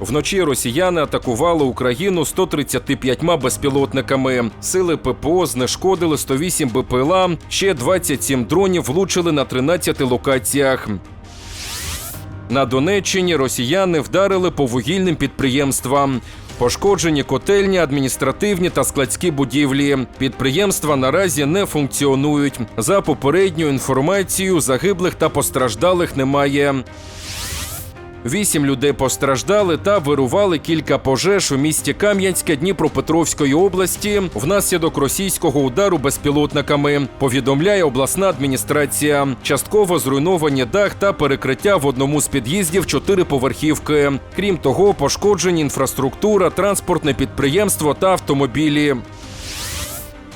Вночі росіяни атакували Україну 135 безпілотниками. Сили ППО знешкодили 108 БПЛА, ще 27 дронів влучили на 13 локаціях. На Донеччині росіяни вдарили по вугільним підприємствам. Пошкоджені котельні, адміністративні та складські будівлі. Підприємства наразі не функціонують. За попередньою інформацією, загиблих та постраждалих немає. Вісім людей постраждали та вирували кілька пожеж у місті Кам'янське Дніпропетровської області внаслідок російського удару безпілотниками. Повідомляє обласна адміністрація. Частково зруйновані дах та перекриття в одному з під'їздів чотириповерхівки. Крім того, пошкоджені інфраструктура, транспортне підприємство та автомобілі.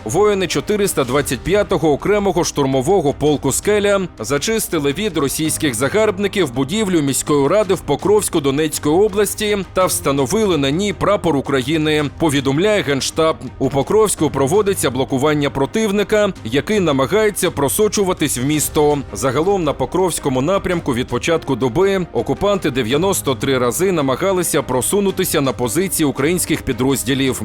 Воїни 425-го окремого штурмового полку Скеля зачистили від російських загарбників будівлю міської ради в Покровську Донецької області та встановили на ній прапор України. Повідомляє генштаб. У Покровську проводиться блокування противника, який намагається просочуватись в місто. Загалом на Покровському напрямку від початку доби окупанти 93 рази намагалися просунутися на позиції українських підрозділів.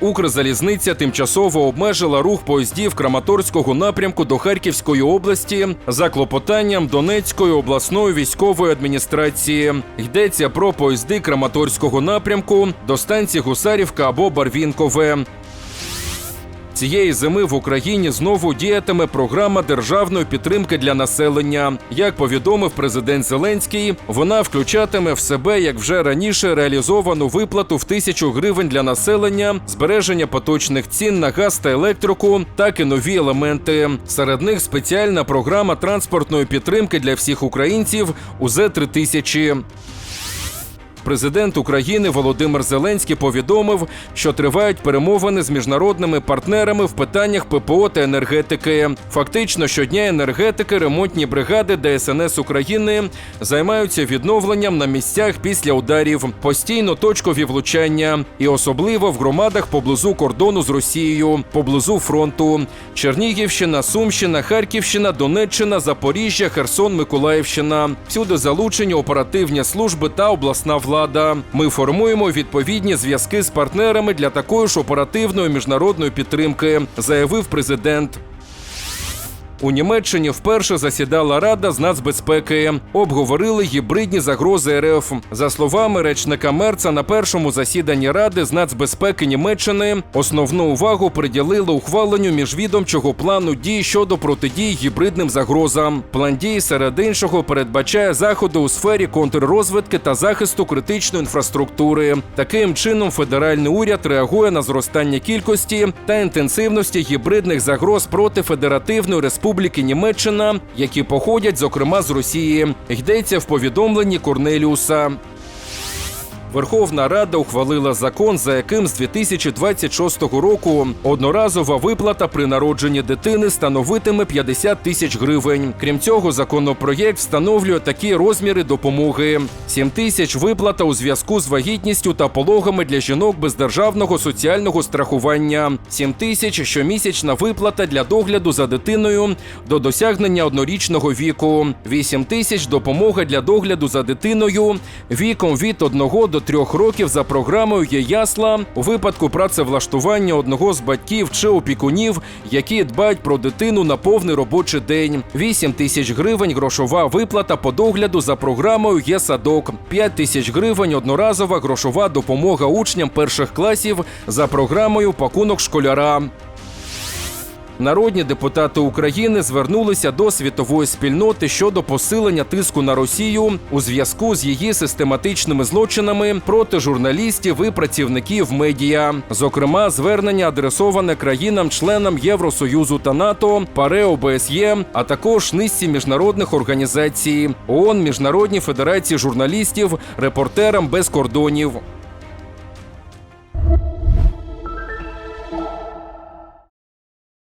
Укрзалізниця тимчасово обмежила рух поїздів Краматорського напрямку до Харківської області за клопотанням Донецької обласної військової адміністрації. Йдеться про поїзди Краматорського напрямку до станції Гусарівка або Барвінкове. Цієї зими в Україні знову діятиме програма державної підтримки для населення. Як повідомив президент Зеленський, вона включатиме в себе, як вже раніше, реалізовану виплату в тисячу гривень для населення, збереження поточних цін на газ та електрику, так і нові елементи. Серед них спеціальна програма транспортної підтримки для всіх українців УЗ 3000 Президент України Володимир Зеленський повідомив, що тривають перемовини з міжнародними партнерами в питаннях ППО та енергетики. Фактично, щодня енергетики, ремонтні бригади ДСНС України займаються відновленням на місцях після ударів, постійно точкові влучання, і особливо в громадах поблизу кордону з Росією, поблизу фронту. Чернігівщина, Сумщина, Харківщина, Донеччина, Запоріжжя, Херсон, Миколаївщина. Всюди залучені оперативні служби та обласна влада. Ми формуємо відповідні зв'язки з партнерами для такої ж оперативної міжнародної підтримки, заявив президент. У Німеччині вперше засідала Рада з нацбезпеки. Обговорили гібридні загрози РФ. За словами речника Мерца, на першому засіданні Ради з нацбезпеки Німеччини основну увагу приділили ухваленню міжвідомчого плану дій щодо протидії гібридним загрозам. План дій серед іншого передбачає заходи у сфері контррозвідки та захисту критичної інфраструктури. Таким чином, федеральний уряд реагує на зростання кількості та інтенсивності гібридних загроз проти федеративної республіки. Республіки Німеччина, які походять, зокрема, з Росії. Йдеться в повідомленні Корнеліуса. Верховна Рада ухвалила закон, за яким з 2026 року одноразова виплата при народженні дитини становитиме 50 тисяч гривень. Крім цього, законопроєкт встановлює такі розміри допомоги: 7 тисяч виплата у зв'язку з вагітністю та пологами для жінок без державного соціального страхування, 7 тисяч щомісячна виплата для догляду за дитиною до досягнення однорічного віку, 8 тисяч допомога для догляду за дитиною віком від 1 до 3 років за програмою є ясла у випадку працевлаштування одного з батьків чи опікунів, які дбають про дитину на повний робочий день. 8 тисяч гривень грошова виплата по догляду за програмою є садок, 5 тисяч гривень одноразова грошова допомога учням перших класів за програмою пакунок школяра. Народні депутати України звернулися до світової спільноти щодо посилення тиску на Росію у зв'язку з її систематичними злочинами проти журналістів і працівників медіа. Зокрема, звернення адресоване країнам-членам Євросоюзу та НАТО, ПАРЕ ОБСЄ, а також низці міжнародних організацій ООН, Міжнародній федерації журналістів, репортерам без кордонів.